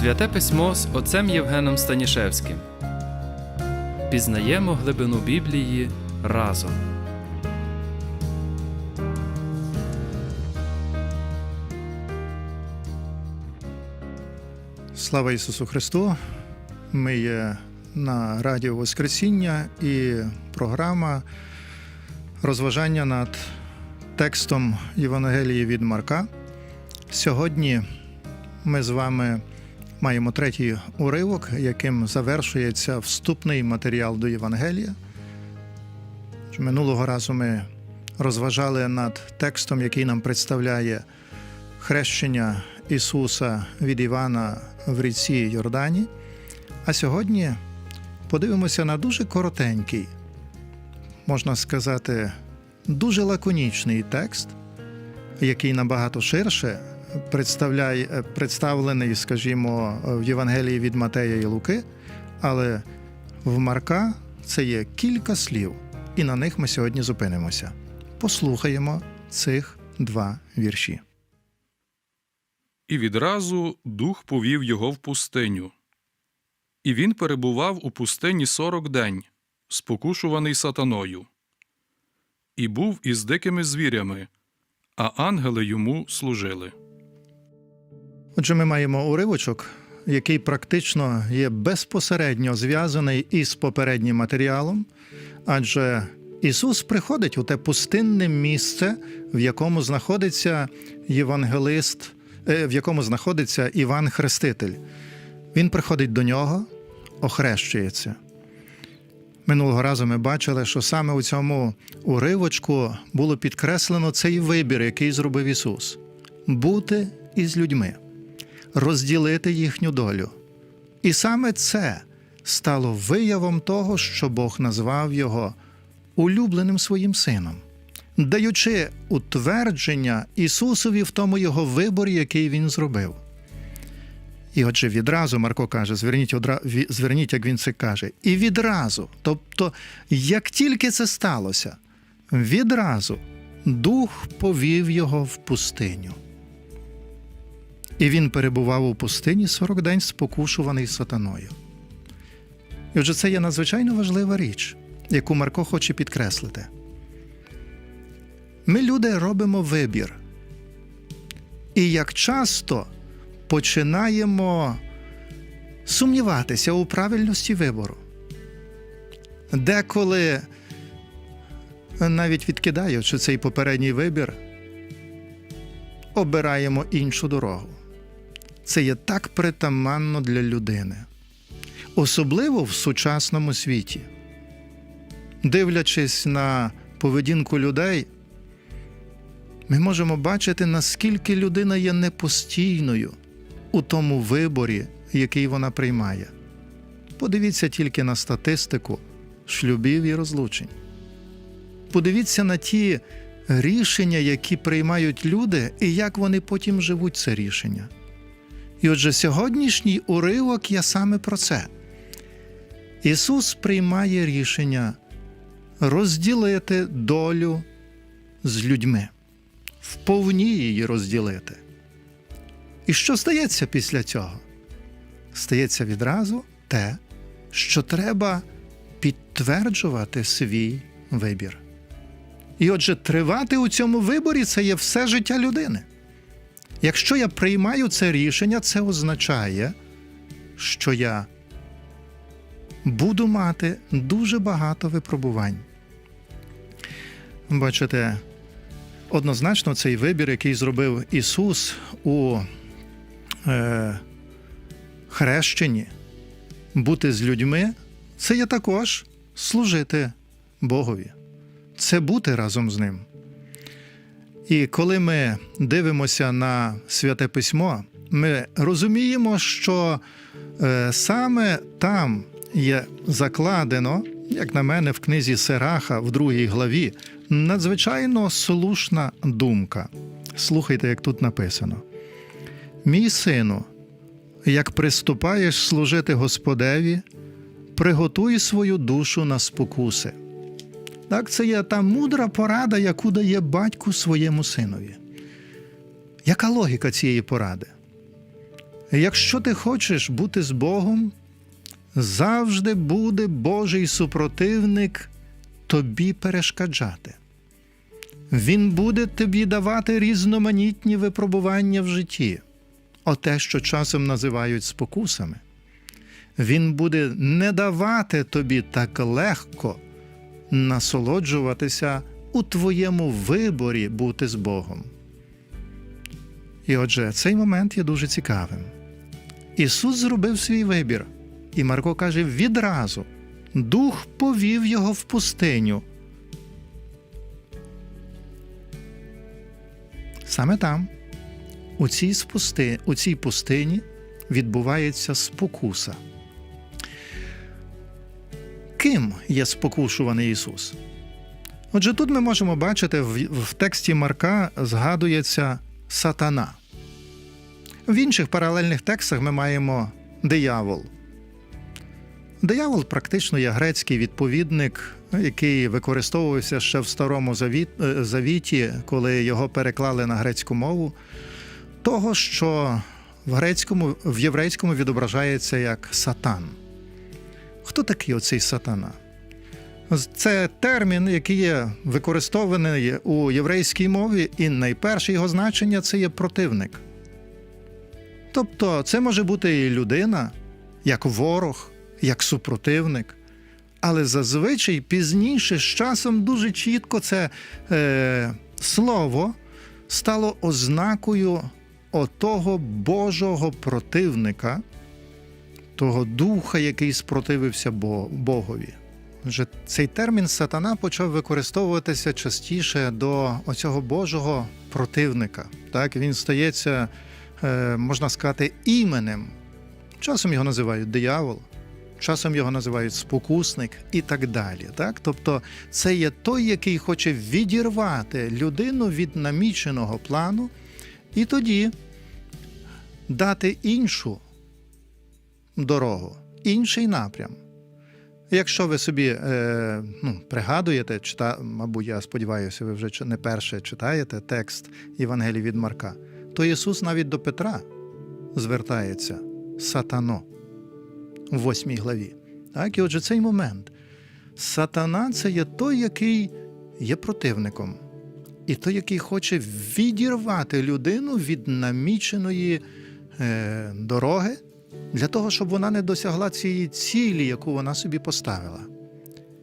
Святе письмо з отцем Євгеном Станішевським. Пізнаємо глибину Біблії разом. Слава Ісусу Христу! Ми є на Радіо Воскресіння і програма розважання над текстом Євангелії від Марка. Сьогодні ми з вами маємо третій уривок, яким завершується вступний матеріал до Євангелія. Минулого разу ми розважали над текстом, який нам представляє хрещення Ісуса від Івана в ріці Йордані. А сьогодні подивимося на дуже коротенький, можна сказати, дуже лаконічний текст, який набагато ширше представлений, скажімо, в Євангелії від Матея і Луки, але в Марка це є кілька слів, і на них ми сьогодні зупинимося. Послухаємо цих два вірші. І відразу дух повів його в пустиню. І він перебував у пустині сорок день, спокушуваний сатаною. І був із дикими звірями, а ангели йому служили. Отже, ми маємо уривочок, який практично є безпосередньо зв'язаний із попереднім матеріалом, адже Ісус приходить у те пустинне місце, в якому знаходиться євангелист, е, в якому знаходиться Іван Хреститель. Він приходить до нього, охрещується. Минулого разу ми бачили, що саме у цьому уривочку було підкреслено цей вибір, який зробив Ісус: бути із людьми, розділити їхню долю. І саме це стало виявом того, що Бог назвав його улюбленим своїм сином, даючи утвердження Ісусові в тому його виборі, який він зробив. І отже, відразу Марко каже: зверніть, одра... зверніть, як він це каже, і відразу, тобто, як тільки це сталося, відразу дух повів його в пустиню. І він перебував у пустині 40 день спокушуваний сатаною. І отже, це є надзвичайно важлива річ, яку Марко хоче підкреслити. Ми, люди, робимо вибір. І як часто починаємо сумніватися у правильності вибору. Деколи, навіть відкидаючи цей попередній вибір, обираємо іншу дорогу. Це є так притаманно для людини, особливо в сучасному світі. Дивлячись на поведінку людей, ми можемо бачити, наскільки людина є непостійною у тому виборі, який вона приймає. Подивіться тільки на статистику шлюбів і розлучень. Подивіться на ті рішення, які приймають люди, і як вони потім живуть це рішення. І отже, сьогоднішній уривок є саме про це. Ісус приймає рішення розділити долю з людьми, вповні її розділити. І що стається після цього? Стається відразу те, що треба підтверджувати свій вибір. І отже, тривати у цьому виборі це є все життя людини. Якщо я приймаю це рішення, це означає, що я буду мати дуже багато випробувань. Бачите, однозначно цей вибір, який зробив Ісус у е, хрещенні, бути з людьми, це є також служити Богові, це бути разом з Ним. І коли ми дивимося на святе письмо, ми розуміємо, що е, саме там є закладено, як на мене, в книзі Сераха в другій главі, надзвичайно слушна думка. Слухайте, як тут написано. Мій сину, як приступаєш служити Господеві, приготуй свою душу на спокуси. Так, це є та мудра порада, яку дає батьку своєму синові. Яка логіка цієї поради? Якщо ти хочеш бути з Богом, завжди буде Божий супротивник тобі перешкоджати. Він буде тобі давати різноманітні випробування в житті, оте, що часом називають спокусами. Він буде не давати тобі так легко насолоджуватися у твоєму виборі бути з Богом. І отже, цей момент є дуже цікавим. Ісус зробив свій вибір, і Марко каже відразу: Дух повів його в пустиню. Саме там, у цій, спусти, у цій пустині, відбувається спокуса. Ким є спокушуваний Ісус? Отже, тут ми можемо бачити в, в тексті Марка згадується сатана. В інших паралельних текстах ми маємо диявол. Диявол практично є грецький відповідник, який використовувався ще в Старому е, Завіті, коли його переклали на грецьку мову, того, що в грецькому, в єврейському відображається як сатан. Хто такий оцей сатана? Це термін, який є використований у єврейській мові, і найперше його значення це є противник. Тобто це може бути і людина, як ворог, як супротивник. Але зазвичай пізніше з часом дуже чітко це е, слово стало ознакою отого Божого противника, того духа, який спротивився Богові. Отже, цей термін сатана почав використовуватися частіше до оцього Божого противника. Так, він стається, е, можна сказати, іменем. Часом його називають диявол, часом його називають спокусник і так далі. Так? Тобто, це є той, який хоче відірвати людину від наміченого плану, і тоді дати іншу дорогу, інший напрям. Якщо ви собі е, ну, пригадуєте, чита, мабуть, я сподіваюся, ви вже не перше читаєте текст Євангелії від Марка, то Ісус навіть до Петра звертається сатано в восьмій главі. Так, і отже, цей момент. Сатана це є той, який є противником, і той, який хоче відірвати людину від наміченої е, дороги для того, щоб вона не досягла цієї цілі, яку вона собі поставила.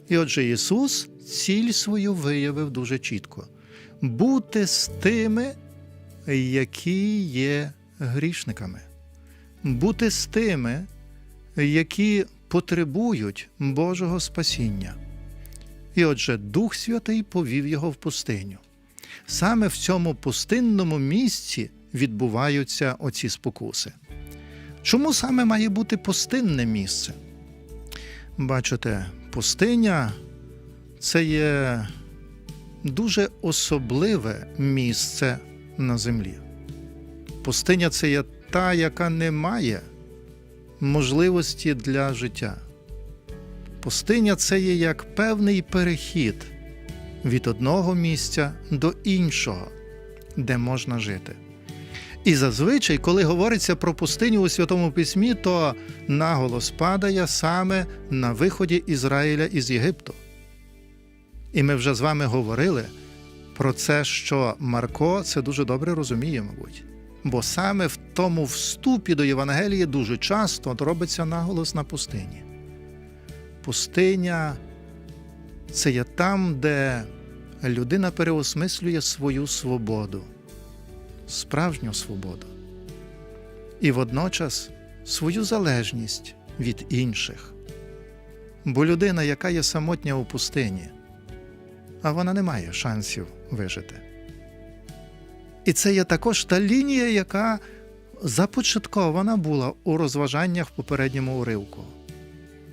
І отже, Ісус ціль свою виявив дуже чітко: бути з тими, які є грішниками, бути з тими, які потребують Божого спасіння. І отже, Дух Святий повів його в пустиню. Саме в цьому пустинному місці відбуваються оці спокуси. Чому саме має бути пустинне місце? Бачите, пустиня це є дуже особливе місце на землі. Пустиня це є та, яка не має можливості для життя. Пустиня це є як певний перехід від одного місця до іншого, де можна жити. І зазвичай, коли говориться про пустиню у Святому Письмі, то наголос падає саме на виході Ізраїля із Єгипту. І ми вже з вами говорили про це, що Марко це дуже добре розуміє, мабуть. Бо саме в тому вступі до Євангелії дуже часто робиться наголос на пустині. Пустиня це є там, де людина переосмислює свою свободу справжню свободу і водночас свою залежність від інших. Бо людина, яка є самотня у пустині, а вона не має шансів вижити. І це є також та лінія, яка започаткована була у розважаннях в попередньому уривку.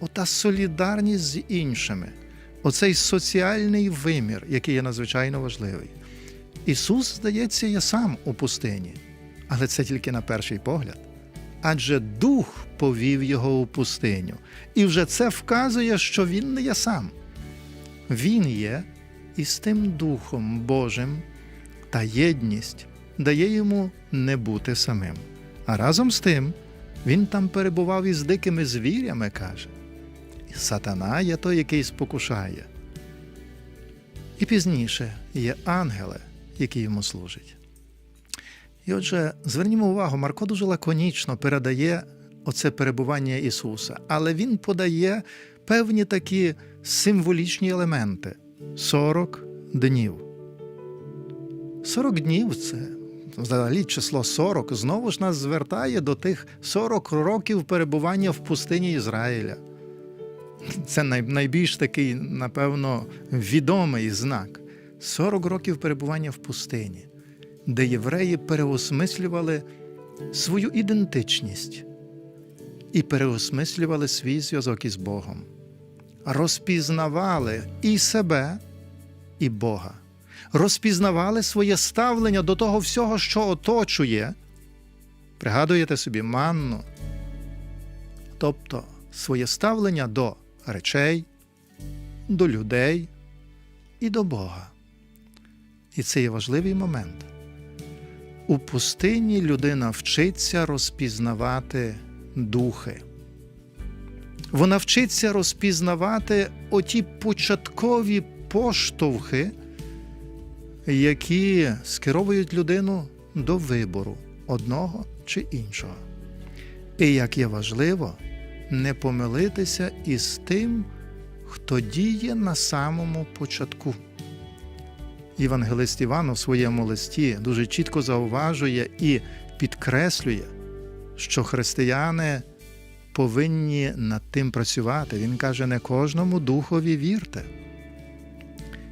Ота солідарність з іншими, оцей соціальний вимір, який є надзвичайно важливий. Ісус, здається, є сам у пустині, але це тільки на перший погляд. Адже Дух повів його у пустиню, і вже це вказує, що він не є сам. Він є із тим Духом Божим, та єдність дає йому не бути самим. А разом з тим Він там перебував із дикими звірями, каже. І сатана є той, який спокушає. І пізніше є ангели, які йому служать. І отже, звернімо увагу, Марко дуже лаконічно передає оце перебування Ісуса, але Він подає певні такі символічні елементи 40 днів. 40 днів це взагалі число 40 знову ж нас звертає до тих 40 років перебування в пустині Ізраїля. Це найбільш такий, напевно, відомий знак. 40 років перебування в пустині, де євреї переосмислювали свою ідентичність і переосмислювали свій зв'язок із Богом, розпізнавали і себе, і Бога, розпізнавали своє ставлення до того всього, що оточує. Пригадуєте собі манну, тобто своє ставлення до речей, до людей і до Бога. І це є важливий момент. У пустині людина вчиться розпізнавати духи. Вона вчиться розпізнавати оті початкові поштовхи, які скеровують людину до вибору одного чи іншого. І як є важливо, не помилитися із тим, хто діє на самому початку. Євангелист Іван у своєму листі дуже чітко зауважує і підкреслює, що християни повинні над тим працювати. Він каже, не кожному духові вірте.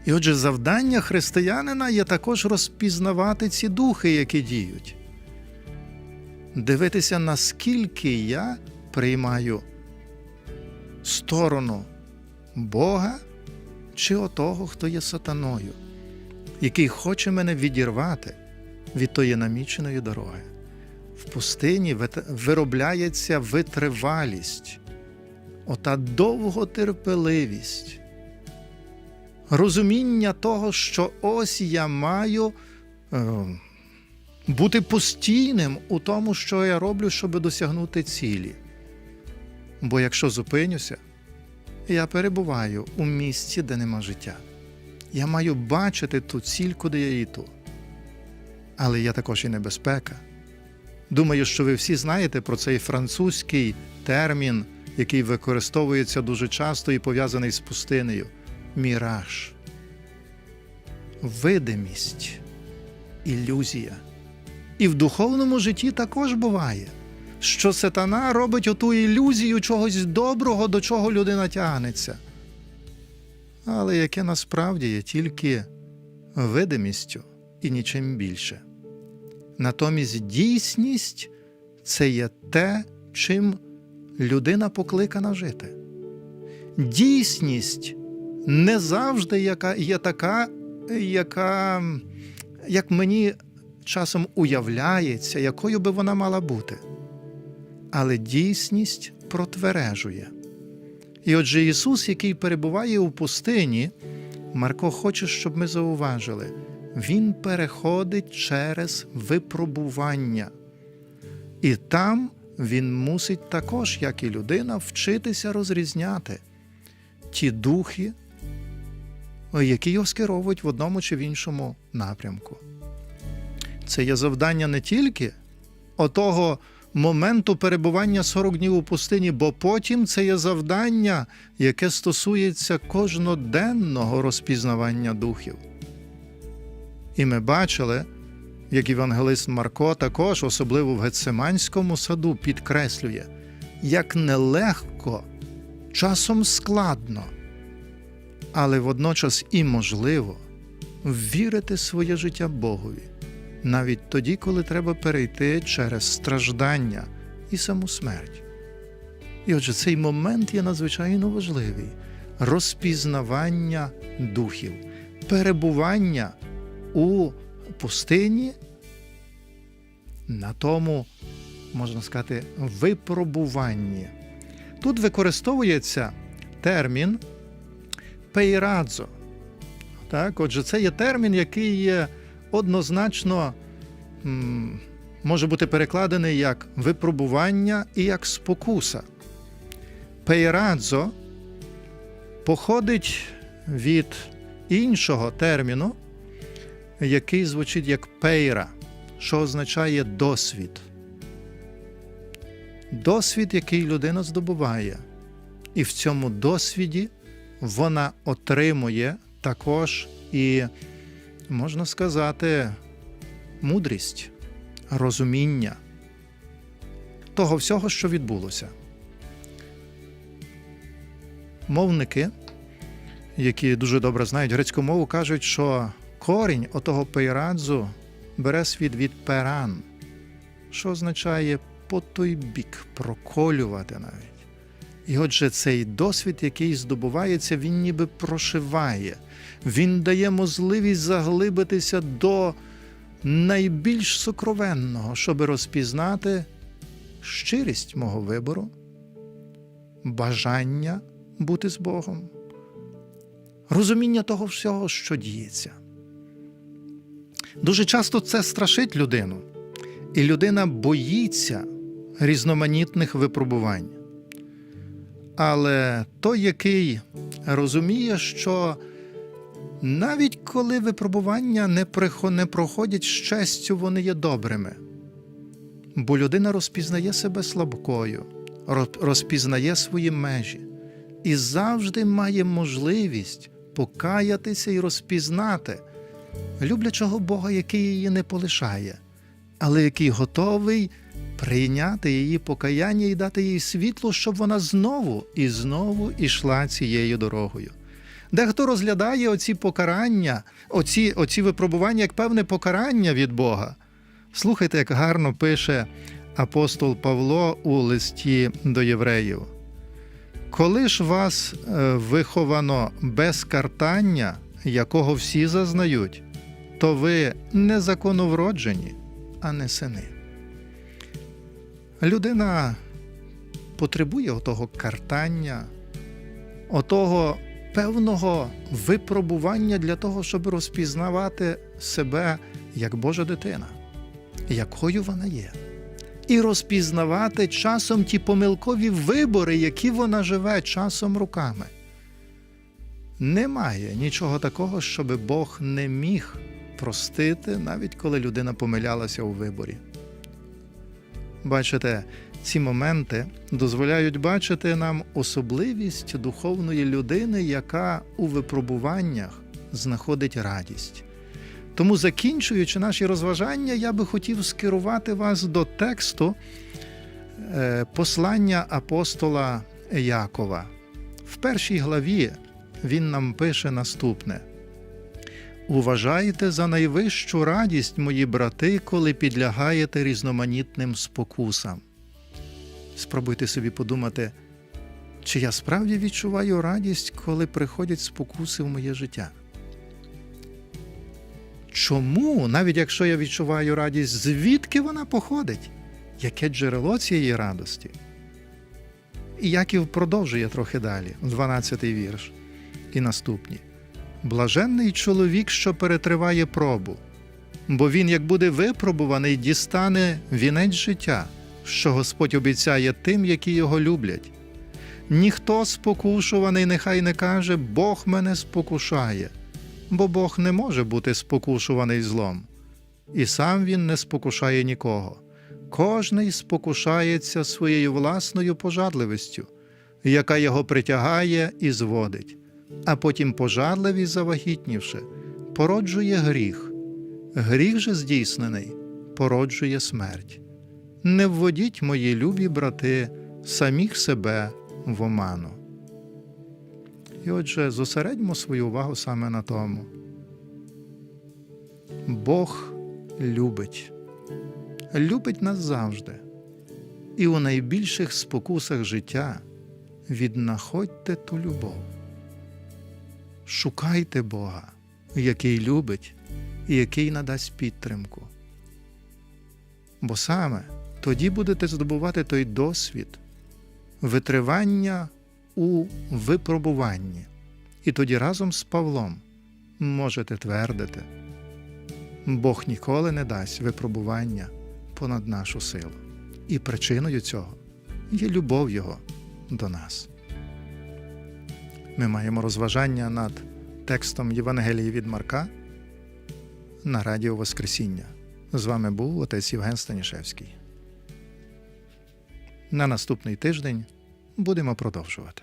І отже, завдання християнина є також розпізнавати ці духи, які діють, дивитися, наскільки я приймаю сторону Бога чи отого, хто є сатаною, який хоче мене відірвати від тої наміченої дороги. В пустині виробляється витривалість, ота довготерпеливість, розуміння того, що ось я маю е, бути постійним у тому, що я роблю, щоб досягнути цілі. Бо якщо зупинюся, я перебуваю у місці, де нема життя. Я маю бачити ту ціль, куди я йду. Але є також і небезпека. Думаю, що ви всі знаєте про цей французький термін, який використовується дуже часто і пов'язаний з пустинею міраж. Видимість, ілюзія. І в духовному житті також буває, що сатана робить оту ілюзію чогось доброго, до чого людина тягнеться. Але яке насправді є тільки видимістю і нічим більше. Натомість дійсність це є те, чим людина покликана жити. Дійсність не завжди яка, є така, яка, як мені часом уявляється, якою би вона мала бути. Але дійсність протвережує. І отже, Ісус, який перебуває у пустині, Марко хоче, щоб ми зауважили, Він переходить через випробування. І там він мусить також, як і людина, вчитися розрізняти ті духи, які його скеровують в одному чи в іншому напрямку. Це є завдання не тільки отого моменту перебування 40 днів у пустині, бо потім це є завдання, яке стосується кожноденного розпізнавання духів. І ми бачили, як євангелист Марко також, особливо в Гецеманському саду, підкреслює, як нелегко, часом складно, але водночас і можливо вірити своє життя Богові, навіть тоді, коли треба перейти через страждання і саму смерть. І отже, цей момент є надзвичайно важливий розпізнавання духів, перебування у пустині на тому, можна сказати, випробуванні. Тут використовується термін пейрадзо. Так, отже, це є термін, який є однозначно може бути перекладений як випробування і як спокуса. Пейрадзо походить від іншого терміну, який звучить як пейра, що означає досвід. Досвід, який людина здобуває. І в цьому досвіді вона отримує також і, можна сказати, мудрість, розуміння того всього, що відбулося. Мовники, які дуже добре знають грецьку мову, кажуть, що корінь отого пейрадзу бере світ від перан, що означає по той бік, проколювати навіть. І отже, цей досвід, який здобувається, він ніби прошиває, він дає можливість заглибитися до найбільш сокровенного, щоб розпізнати щирість мого вибору, бажання бути з Богом, розуміння того всього, що діється. Дуже часто це страшить людину, і людина боїться різноманітних випробувань. Але той, який розуміє, що навіть коли випробування не, проходять з честю, вони є добрими. Бо людина розпізнає себе слабкою, розпізнає свої межі і завжди має можливість покаятися і розпізнати люблячого Бога, який її не полишає, але який готовий прийняти її покаяння і дати їй світло, щоб вона знову і знову ішла цією дорогою. Дехто розглядає оці покарання, оці, оці випробування як певне покарання від Бога. Слухайте, як гарно пише апостол Павло у листі до євреїв. Коли ж вас е, виховано без картання, якого всі зазнають, то ви не законовроджені, а не сини. Людина потребує отого картання, отого певного випробування для того, щоб розпізнавати себе як Божа дитина, якою вона є, і розпізнавати часом ті помилкові вибори, які вона живе часом руками. Немає нічого такого, щоб Бог не міг простити, навіть коли людина помилялася у виборі. Бачите, ці моменти дозволяють бачити нам особливість духовної людини, яка у випробуваннях знаходить радість. Тому, закінчуючи наші розважання, я би хотів скерувати вас до тексту е, послання апостола Якова. В першій главі він нам пише наступне. Уважайте за найвищу радість, мої брати, коли підлягаєте різноманітним спокусам. Спробуйте собі подумати, чи я справді відчуваю радість, коли приходять спокуси в моє життя? Чому, навіть якщо я відчуваю радість, звідки вона походить? Яке джерело цієї радості? І Яків продовжує трохи далі, 12-й вірш і наступні. Блаженний чоловік, що перетриває пробу, бо він, як буде випробуваний, дістане вінець життя, що Господь обіцяє тим, які його люблять. Ніхто спокушуваний нехай не каже, Бог мене спокушає, бо Бог не може бути спокушуваний злом, і сам він не спокушає нікого. Кожний спокушається своєю власною пожадливістю, яка його притягає і зводить а потім пожарливість завагітнівши, породжує гріх. Гріх же здійснений породжує смерть. Не вводіть, мої любі брати, самих себе в оману. І отже, зосередьмо свою увагу саме на тому. Бог любить, любить нас завжди, і у найбільших спокусах життя віднаходьте ту любов. Шукайте Бога, який любить і який надасть підтримку. Бо саме тоді будете здобувати той досвід, витривання у випробуванні, і тоді разом з Павлом можете твердити: Бог ніколи не дасть випробування понад нашу силу. І причиною цього є любов Його до нас. Ми маємо розважання над текстом Євангелії від Марка на Радіо Воскресіння. З вами був отець Євген Станішевський. На наступний тиждень будемо продовжувати.